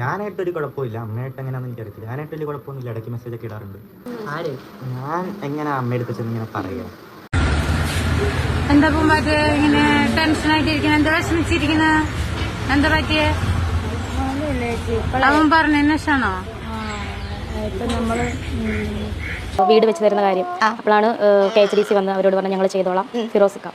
ഞാനായിട്ട് ഒരു കുഴപ്പമില്ല അമ്മയായിട്ട് എങ്ങനെയാണെന്ന് എനിക്കറിയത്തില്ല. ഞാനായിട്ട് വലിയ കുഴപ്പമൊന്നുമില്ല. ഇടയ്ക്ക് മെസ്സേജ് ഒക്കെ ഇടാറുണ്ട്. ഞാൻ എങ്ങനെ അമ്മയെടുത്ത് ചെന്ന് ഇങ്ങനെ പറയുക? എന്താ പൂമ്പാറ്റ്? ഇങ്ങനെ ടെൻഷൻ ആയിട്ടിരിക്കണ എന്താ വിഷമിച്ചിരിക്കണ എന്താ പറ്റിയേ? അവൻ വീട് വെച്ച് തരുന്ന കാര്യം. അപ്പോഴാണ് കെ എച്ച് ഡി സി വന്ന് അവരോട് പറഞ്ഞ് ഞങ്ങൾ ചെയ്തോളാം. ഫിറോസിക്ക.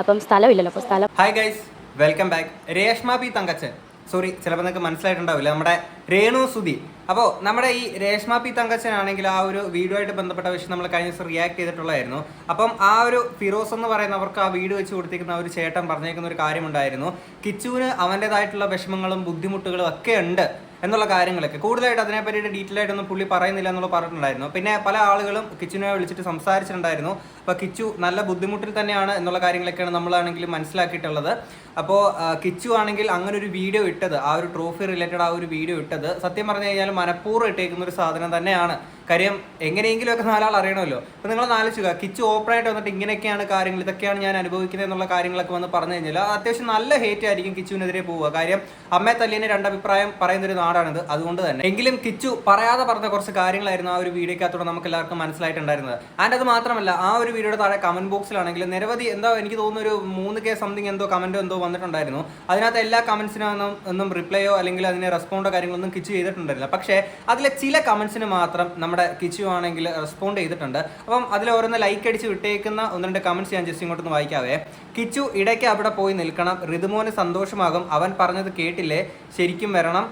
അപ്പം സ്ഥലമില്ലല്ലോ അപ്പോൾ സ്ഥലം hi guys welcome back Reshma P Thankachan. Sorry ചിലപ്പോൾ നിങ്ങൾക്ക് മനസ്സിലായിട്ടുണ്ടാവില്ല. നമ്മുടെ രേണു സുധി. അപ്പോൾ നമ്മുടെ ഈ രേഷ്മ പി തങ്കച്ചനാണെങ്കിൽ ആ ഒരു വീഡിയോ ആയിട്ട് ബന്ധപ്പെട്ട വിഷയം നമ്മൾ കഴിഞ്ഞ ദിവസം റിയാക്ട് ചെയ്തിട്ടുള്ളതായിരുന്നു. അപ്പം ആ ഒരു ഫിറോസ് എന്ന് പറയുന്നവർക്ക് ആ വീട് വെച്ച് കൊടുത്തിരിക്കുന്ന ഒരു ചേട്ടൻ പറഞ്ഞേക്കുന്ന ഒരു കാര്യമുണ്ടായിരുന്നു. കിച്ചുവിന് അവന്റെതായിട്ടുള്ള വിഷമങ്ങളും ബുദ്ധിമുട്ടുകളും ഒക്കെ ഉണ്ട് എന്നുള്ള കാര്യങ്ങളൊക്കെ. കൂടുതലായിട്ട് അതിനെ പറ്റിയിട്ട് ഡീറ്റെയിൽ ആയിട്ടൊന്നും പുള്ളി പറയുന്നില്ല എന്നുള്ള പറഞ്ഞിട്ടുണ്ടായിരുന്നു. പിന്നെ പല ആളുകളും കിച്ചുവിനെ വിളിച്ചിട്ട് സംസാരിച്ചിട്ടുണ്ടായിരുന്നു. അപ്പോൾ കിച്ചു നല്ല ബുദ്ധിമുട്ടിൽ തന്നെയാണ് എന്നുള്ള കാര്യങ്ങളൊക്കെയാണ് നമ്മളാണെങ്കിലും മനസ്സിലാക്കിയിട്ടുള്ളത്. അപ്പോൾ കിച്ചു ആണെങ്കിൽ അങ്ങനെ ഒരു വീഡിയോ ഇട്ടത് ആ ഒരു ട്രോഫി റിലേറ്റഡ് ആ ഒരു വീഡിയോ ഇട്ടത് സത്യം പറഞ്ഞു കഴിഞ്ഞാൽ മനഃപൂർവം ഇട്ടേക്കുന്ന ഒരു സാധനം തന്നെയാണ്. കാര്യം എങ്ങനെയെങ്കിലും ഒക്കെ നാലാൾ അറിയണമല്ലോ. അപ്പോൾ നിങ്ങൾ ആലോചിക്കുക കിച്ചു ഓപ്പൺ ആയിട്ട് വന്നിട്ട് ഇങ്ങനെയൊക്കെയാണ് കാര്യങ്ങൾ ഇതൊക്കെയാണ് ഞാൻ അനുഭവിക്കുന്നത് എന്നുള്ള കാര്യങ്ങളൊക്കെ വന്ന് പറഞ്ഞു കഴിഞ്ഞാൽ അത് അത്യാവശ്യം നല്ല ഹേറ്റ് ആയിരിക്കും കിച്ചുവിനെതിരെ പോവുക. കാര്യം അമ്മയെ തല്ലിനെ രണ്ടഭിപ്രായം പറയുന്ന ഒരു നാടാണിത് അതുകൊണ്ട് തന്നെ. എങ്കിലും കിച്ചു പറയാതെ പറഞ്ഞ കുറച്ച് കാര്യങ്ങളായിരുന്നു ആ ഒരു വീഡിയോക്കകത്തോടെ നമുക്ക് എല്ലാവർക്കും മനസ്സിലായിട്ടുണ്ടായിരുന്നത്. ആൻഡ് അത് മാത്രമല്ല ആ ഒരു വീഡിയോയുടെ താഴെ കമന്റ് ബോക്സിലാണെങ്കിൽ നിരവധി എന്താ എനിക്ക് തോന്നുന്നു ഒരു മൂന്ന് കെ സംതിങ് എന്തോ കമന്റോ എന്തോ വന്നിട്ടുണ്ടായിരുന്നു. അതിനകത്ത് എല്ലാ കമൻസിനൊന്നും ഒന്നും റിപ്ലൈയോ അല്ലെങ്കിൽ അതിന് റെസ്പോണ്ടോ കാര്യങ്ങളൊന്നും കിച്ചു ചെയ്തിട്ടുണ്ടായിരുന്നില്ല. പക്ഷേ അതിലെ ചില കമൻസിന് മാത്രം നമ്മുടെ കിച്ചു ആണെങ്കിൽ റെസ്പോണ്ട് ചെയ്തിട്ടുണ്ട്. അപ്പം അതിൽ ഓരോന്ന് ലൈക്ക് അടിച്ച് വിട്ടേക്കുന്ന ഒന്ന് രണ്ട് കമൻസ് ഞാൻ ജസ്റ്റ് ഇങ്ങോട്ടൊന്ന് വായിക്കാവേ. കിച്ചു ഇടയ്ക്ക് അവിടെ പോയി നിൽക്കണം. ഋതുമോന് സന്തോഷമാകും. അവൻ പറഞ്ഞത് കേട്ടില്ലേ? ശരിക്കും വരണം.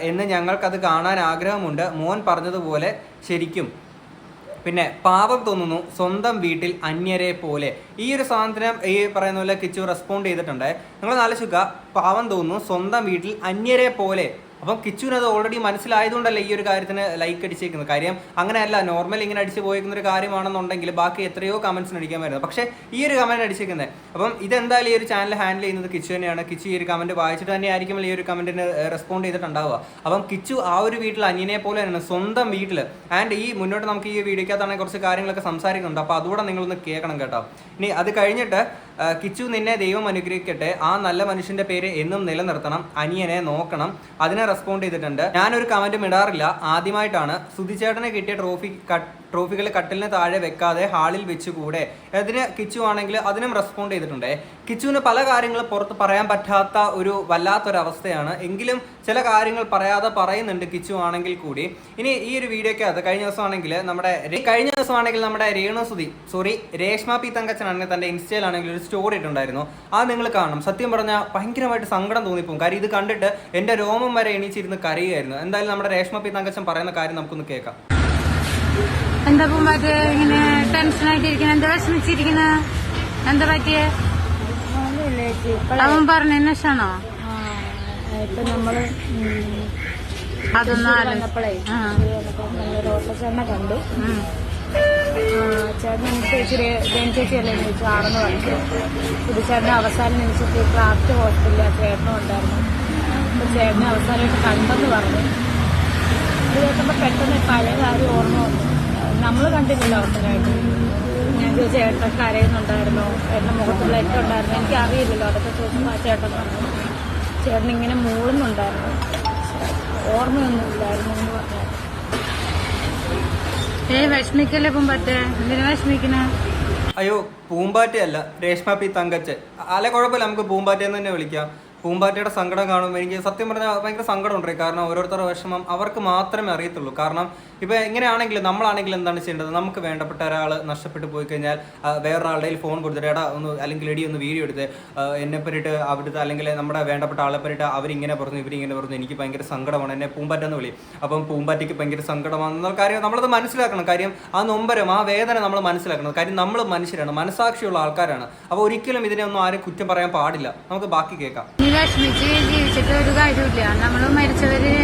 എന്ന് ഞങ്ങൾക്കത് കാണാൻ ആഗ്രഹമുണ്ട്. മോൻ പറഞ്ഞതുപോലെ ശരിക്കും. പിന്നെ പാപം തോന്നുന്നു സ്വന്തം വീട്ടിൽ അന്യരെ പോലെ. ഈ ഒരു സാധനം ഈ പറയുന്ന പോലെ കിച്ചു റെസ്പോണ്ട് ചെയ്തിട്ടുണ്ട്. നിങ്ങൾ ആലോചിക്കുക പാവം തോന്നുന്നു സ്വന്തം വീട്ടിൽ അന്യരെ പോലെ. അപ്പം കിച്ചുവിന് അത് ഓൾറെഡി മനസ്സിലായതുകൊണ്ടല്ലേ ഈ ഒരു കാര്യത്തിന് ലൈക്ക് അടിച്ചേക്കുന്നത്. കാര്യം അങ്ങനെയല്ല നോർമൽ ഇങ്ങനെ അടിച്ചു പോയിരിക്കുന്ന ഒരു കാര്യമാണെന്നുണ്ടെങ്കിൽ ബാക്കി എത്രയോ കമന്റ്സിന് അടിക്കാൻ വരുന്നത് പക്ഷേ ഈ ഒരു കമന്റ് അടിച്ചേക്കുന്നത് അപ്പം ഇതെന്തായാലും ഈ ഒരു ചാനൽ ഹാൻഡിൽ ചെയ്യുന്നത് കിച്ചു തന്നെയാണ്. കിച്ചു ഈ ഒരു കമന്റ് വായിച്ചിട്ട് തന്നെ ആയിരിക്കും ഈ ഒരു കമന്റിന് റെസ്പോണ്ട് ചെയ്തിട്ടുണ്ടാവുക. അപ്പം കിച്ചു ആ ഒരു വീട്ടിൽ അനിയനെ പോലെ തന്നെയാണ് സ്വന്തം വീട്ടിൽ ആൻഡ് ഈ മുന്നോട്ട് നമുക്ക് ഈ വീഡിയോക്കകത്താണെങ്കിൽ കുറച്ച് കാര്യങ്ങളൊക്കെ സംസാരിക്കുന്നുണ്ട്. അപ്പോൾ അതുകൂടെ നിങ്ങളൊന്ന് കേൾക്കണം കേട്ടോ. ഇനി അത് കഴിഞ്ഞിട്ട് കിച്ചു നിന്നെ ദൈവം അനുഗ്രഹിക്കട്ടെ. ആ നല്ല മനുഷ്യന്റെ പേര് എന്നും നിലനിർത്തണം. അനിയനെ നോക്കണം. അതിനെ റെസ്പോണ്ട് ചെയ്തിട്ടുണ്ട്. ഞാനൊരു കമന്റും ഇടാറില്ല. ആദ്യമായിട്ടാണ്. സുധിചേട്ടനെ കിട്ടിയ ട്രോഫി ട്രോഫികൾ കട്ടിലിന് താഴെ വെക്കാതെ ഹാളിൽ വെച്ചുകൂടെ? അതിന് കിച്ചു ആണെങ്കിൽ അതിനും റെസ്പോണ്ട് ചെയ്തിട്ടുണ്ട്. കിച്ചുവിന് പല കാര്യങ്ങളും പുറത്ത് പറയാൻ പറ്റാത്ത ഒരു വല്ലാത്തൊരവസ്ഥയാണ്. എങ്കിലും ചില കാര്യങ്ങൾ പറയാതെ പറയുന്നുണ്ട് കിച്ചു ആണെങ്കിൽ കൂടി. ഇനി ഈ ഒരു വീഡിയോക്കകത്ത് കഴിഞ്ഞ ദിവസമാണെങ്കിൽ നമ്മുടെ കഴിഞ്ഞ ദിവസമാണെങ്കിൽ നമ്മുടെ രേണു സുധി സോറി രേഷ്മ പി തങ്കച്ചനാണെങ്കിൽ തന്റെ ഇൻസ്റ്റയിലാണെങ്കിൽ ഒരു സ്റ്റോറി ഇട്ടുണ്ടായിരുന്നു. അത് നിങ്ങൾ കാണണം. സത്യം പറഞ്ഞാൽ ഭയങ്കരമായിട്ട് സങ്കടം തോന്നിപ്പോകും കാര്യം ഇത് കണ്ടിട്ട് എന്റെ രോമം വരെ എണീച്ചിരുന്ന് കരയുമായിരുന്നു എന്തായാലും നമ്മുടെ രേഷ്മ പി തങ്കച്ചൻ പറയുന്ന കാര്യം നമുക്കൊന്ന് കേൾക്കാം. എന്താ പൂമ്പാറ്റ് ഇങ്ങനെ ടെൻഷൻ ആയിട്ടിരിക്കണ എന്താ വിഷമിച്ചിരിക്കണ എന്താ പറ്റിയേ അവൻ പറഞ്ഞ ശേഷമാണോ ഇപ്പൊ നമ്മൾ അതൊന്നും വന്നപ്പോഴേ ഓട്ടോച്ചേട്ടനെ കണ്ടു ചേട്ടൻ എനിക്ക് ചേച്ചി അല്ലേ ചോദിച്ചു ആണെന്ന് പറഞ്ഞു അവസാന നിമിഷത്തിൽ ക്രാഫ്റ്റ് ഹോസ്പിറ്റലിൽ ആ ചേട്ടനും ഉണ്ടായിരുന്നു അപ്പൊ ചേട്ടനെ അവസാനമായിട്ട് കണ്ടെന്ന് പറഞ്ഞു ഇത് കേട്ടപ്പോൾ പെട്ടെന്ന് പഴയ കാര്യം ഓർമ്മ വന്നു നമ്മൾ കണ്ടിട്ടില്ല അവസരമായിട്ട് ഞാൻ ചോദിച്ചു ചേട്ടൻ കരയുന്നുണ്ടായിരുന്നോ? ചേട്ടന്റെ മുഖത്തുള്ള ബ്ലഡ് ഉണ്ടായിരുന്നു? എനിക്ക് അറിയില്ലല്ലോ അതൊക്കെ ചോദിച്ചപ്പോൾ ആ ചേട്ടൻ പറഞ്ഞു. ചേട്ടൻ ഇങ്ങനെ മൂളുന്നുണ്ടായിരുന്നു. ഓർമ്മയൊന്നും ഇല്ലായിരുന്നു എന്ന് പറഞ്ഞു ഏ വിഷമിക്കല്ലേ പൂമ്പാറ്റേ? എന്തിനാ വിഷമിക്കണ? അയ്യോ പൂമ്പാറ്റയല്ല. രേഷ്മ പി തങ്കച്ചൻ. അല്ല കുഴപ്പമില്ല. നമുക്ക് പൂമ്പാറ്റ എന്ന് തന്നെ വിളിക്കാം. പൂമ്പാറ്റയുടെ സങ്കടം കാണുമ്പോൾ എനിക്ക് സത്യം പറഞ്ഞാൽ ഭയങ്കര സങ്കടമുണ്ട്. കാരണം ഓരോരുത്തരുടെ വിഷമം അവർക്ക് മാത്രമേ അറിയത്തുള്ളൂ. കാരണം ഇപ്പൊ എങ്ങനെയാണെങ്കിലും നമ്മളാണെങ്കിലും എന്താണ് ചെയ്യേണ്ടത്? നമുക്ക് വേണ്ടപ്പെട്ട ഒരാൾ നഷ്ടപ്പെട്ടു പോയി കഴിഞ്ഞാൽ വേറൊരാളുടെ ഫോൺ കൊടുത്തിട്ട് എടാ ഒന്ന് അല്ലെങ്കിൽ എടി ഒന്ന് വീഡിയോ എടുത്ത്. എന്നെ പറ്റിയിട്ട് അവിടുത്തെ അല്ലെങ്കിൽ നമ്മുടെ വേണ്ടപ്പെട്ട ആളെ പറ്റിയിട്ട് അവരിങ്ങനെ പറഞ്ഞു ഇവരിങ്ങനെ പറഞ്ഞു. എനിക്ക് ഭയങ്കര സങ്കടമാണ്. എന്നെ പൂമ്പാറ്റ എന്ന് വിളി. അപ്പം പൂമ്പാറ്റയ്ക്ക് ഭയങ്കര സങ്കടമാണെന്ന കാര്യം നമ്മളത് മനസ്സിലാക്കണം. കാര്യം ആ നൊമ്പരം ആ വേദന നമ്മൾ മനസ്സിലാക്കണം. കാര്യം നമ്മൾ മനുഷ്യരാണ്. മനസാക്ഷിയുള്ള ആൾക്കാരാണ്. അപ്പോൾ ഒരിക്കലും ഇതിനെ ഒന്നും ആരും കുറ്റം പറയാൻ പാടില്ല. നമുക്ക് ബാക്കി കേൾക്കാം. വിഷമിച്ച് ജീവിച്ചിട്ട് ഒരു കാര്യമില്ല നമ്മൾ മരിച്ചവര്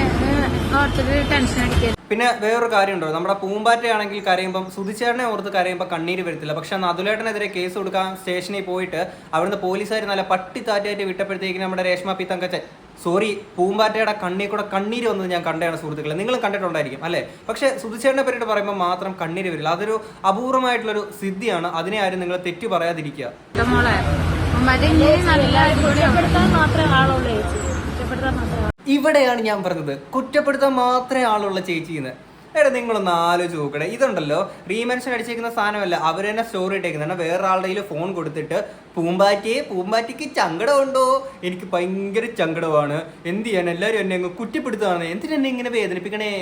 ഓർത്തിട്ട് ടെൻഷൻ അടിക്കരുത്. പിന്നെ വേറൊരു കാര്യമുണ്ടോ. നമ്മുടെ പൂമ്പാറ്റയാണെങ്കിൽ കരയുമ്പം സുധിച്ചേട്ടനെ ഓർത്ത് കരയുമ്പോൾ കണ്ണീര് വരത്തില്ല. പക്ഷെ നദുലേട്ടനെതിരെ കേസ് കൊടുക്കാൻ സ്റ്റേഷനിൽ പോയിട്ട് അവിടുന്ന് പോലീസുകാർ നല്ല പട്ടിത്താറ്റായിട്ട് വിട്ടപ്പോഴത്തേക്ക് നമ്മുടെ രേഷ്മ പി തങ്കച്ചൻ സോറി പൂമ്പാറ്റയുടെ കണ്ണീർ കൂടെ കണ്ണീര് വന്നത് ഞാൻ കണ്ടതാണ് സുഹൃത്തുക്കളെ. നിങ്ങളും കണ്ടിട്ടുണ്ടായിരിക്കും അല്ലേ? പക്ഷേ സുധിച്ചേട്ടനെ പറ്റിയിട്ട് പറയുമ്പോൾ മാത്രം കണ്ണീര് വരില്ല. അതൊരു അപൂർവമായിട്ടുള്ളൊരു സിദ്ധിയാണ്. അതിനെ ആരും നിങ്ങൾ തെറ്റു പറയാതിരിക്കുക. ഇവിടെയാണ് ഞാൻ പറഞ്ഞത്. കുറ്റപ്പെടുത്താൻ മാത്രമേ ആളുള്ള ചേച്ചി എന്ന്. എടാ നിങ്ങളൊന്ന് ആലോചിച്ച് നോക്കണേ ഇതുണ്ടല്ലോ റീമെൻഷൻ അടിച്ചേക്കുന്ന സാധനമല്ല. അവർ തന്നെ സ്റ്റോറി ഇട്ടേക്കുന്നത് വേറൊരാളുടെ കയ്യിൽ ഫോൺ കൊടുത്തിട്ട് പൂമ്പാറ്റിയെ പൂമ്പാറ്റിക്ക് ചങ്കടമുണ്ടോ എനിക്ക് ഭയങ്കര ചങ്കടമാണ് എന്ത് ചെയ്യാൻ എല്ലാവരും എന്നെ അങ്ങ് കുറ്റപ്പെടുത്തുകയാണ് എന്തിനെന്നെ ഇങ്ങനെ വേദനിപ്പിക്കണേ?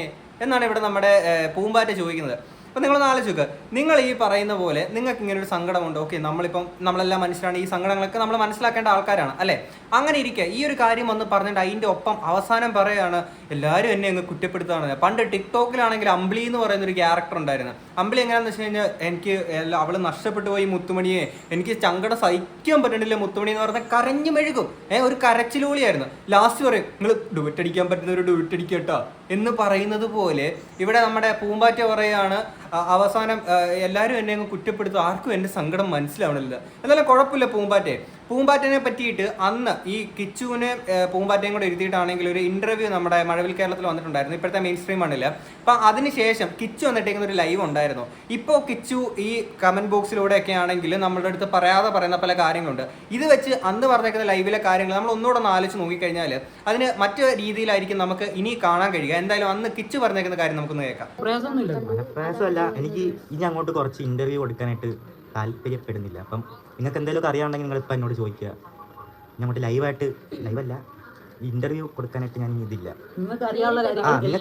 എന്നാണ് ഇവിടെ നമ്മുടെ പൂമ്പാറ്റ ചോദിക്കുന്നത്. അപ്പം നിങ്ങളൊന്ന് ആലോചിക്കുക നിങ്ങൾ ഈ പറയുന്ന പോലെ നിങ്ങൾക്ക് ഇങ്ങനെ ഒരു സങ്കടമുണ്ട്. ഓക്കെ നമ്മളിപ്പം നമ്മളെല്ലാം മനുഷ്യരാണ്. ഈ സങ്കടങ്ങളൊക്കെ നമ്മൾ മനസ്സിലാക്കേണ്ട ആൾക്കാരാണ് അല്ലേ? അങ്ങനെ ഇരിക്കുക ഈ ഒരു കാര്യം വന്ന് പറഞ്ഞിട്ട് അതിന്റെ ഒപ്പം അവസാനം പറയുകയാണ് എല്ലാവരും എന്നെ അങ്ങ് കുറ്റപ്പെടുത്തുകയാണ്. പണ്ട് ടിക്ടോക്കിലാണെങ്കിൽ അമ്പിളി എന്ന് പറയുന്ന ഒരു ക്യാരക്ടർ ഉണ്ടായിരുന്നു. അമ്പിളി എങ്ങനെയാണെന്ന് വെച്ച് കഴിഞ്ഞാൽ എനിക്ക് അവൾ നഷ്ടപ്പെട്ടു പോയി മുത്തുമണിയെ. എനിക്ക് സങ്കടം സഹിക്കാൻ പറ്റണില്ല മുത്തുമണി എന്ന് പറഞ്ഞാൽ കരഞ്ഞു മെഴുകും. ഏ ഒരു കരച്ചിലൂളിയായിരുന്നു. ലാസ്റ്റ് പറയും നിങ്ങൾ ഡുവിറ്റടിക്കാൻ പറ്റുന്ന ഒരു ഡുവറ്റ് അടിക്കട്ടോ എന്ന് പറയുന്നത് പോലെ ഇവിടെ നമ്മുടെ പൂമ്പാറ്റ പറയാണ് അ- അവസാനം എല്ലാവരും എന്നെ അങ്ങ് കുറ്റപ്പെടുത്തും. ആർക്കും എന്റെ സങ്കടം മനസ്സിലാവണില്ല. എന്നാലും കുഴപ്പമില്ല പൂമ്പാറ്റെ. പൂമ്പാറ്റനെ പറ്റിയിട്ട് അന്ന് ഈ കിച്ചുവിനെ പൂമ്പാറ്റയും കൂടെ എഴുതിയിട്ടാണെങ്കിൽ ഒരു ഇന്റർവ്യൂ നമ്മുടെ മഴവിൽ കേരളത്തിൽ വന്നിട്ടുണ്ടായിരുന്നു. ഇപ്പോഴത്തെ മെയിൻ സ്ട്രീം ആണില്ല. അപ്പം അതിനുശേഷം കിച്ചു വന്നിട്ടേക്കുന്ന ഒരു ലൈവ് ഉണ്ടായിരുന്നു. ഇപ്പോൾ കിച്ചു ഈ കമന്റ് ബോക്സിലൂടെ ഒക്കെ ആണെങ്കിൽ നമ്മളുടെ അടുത്ത് പറയാതെ പറയുന്ന പല കാര്യങ്ങളുണ്ട്. ഇത് വെച്ച് അന്ന് പറഞ്ഞേക്കുന്ന ലൈവിലെ കാര്യങ്ങൾ നമ്മൾ ഒന്നുകൂടെ ഒന്ന് ആലോചിച്ച് നോക്കിക്കഴിഞ്ഞാൽ അതിന് മറ്റു രീതിയിലായിരിക്കും നമുക്ക് ഇനി കാണാൻ കഴിയുക. എന്തായാലും അന്ന് കിച്ചു പറഞ്ഞേക്കുന്ന കാര്യം നമുക്കൊന്ന് കേൾക്കാം. എനിക്ക് ഇനി അങ്ങോട്ട് കുറച്ച് ഇന്റർവ്യൂ കൊടുക്കാനായിട്ട് താല്പര്യപ്പെടുന്നില്ല. അപ്പം നിങ്ങൾക്ക് എന്തെങ്കിലുമൊക്കെ അറിയാനുണ്ടെങ്കിൽ നിങ്ങൾ ഇപ്പം എന്നോട് ചോദിക്കുക. ഞാൻ അങ്ങോട്ട് ലൈവായിട്ട് ലൈവല്ല ഇന്റർവ്യൂ കൊടുക്കാനായിട്ട് ഞാൻ ഇതില്ല. നിങ്ങൾക്ക്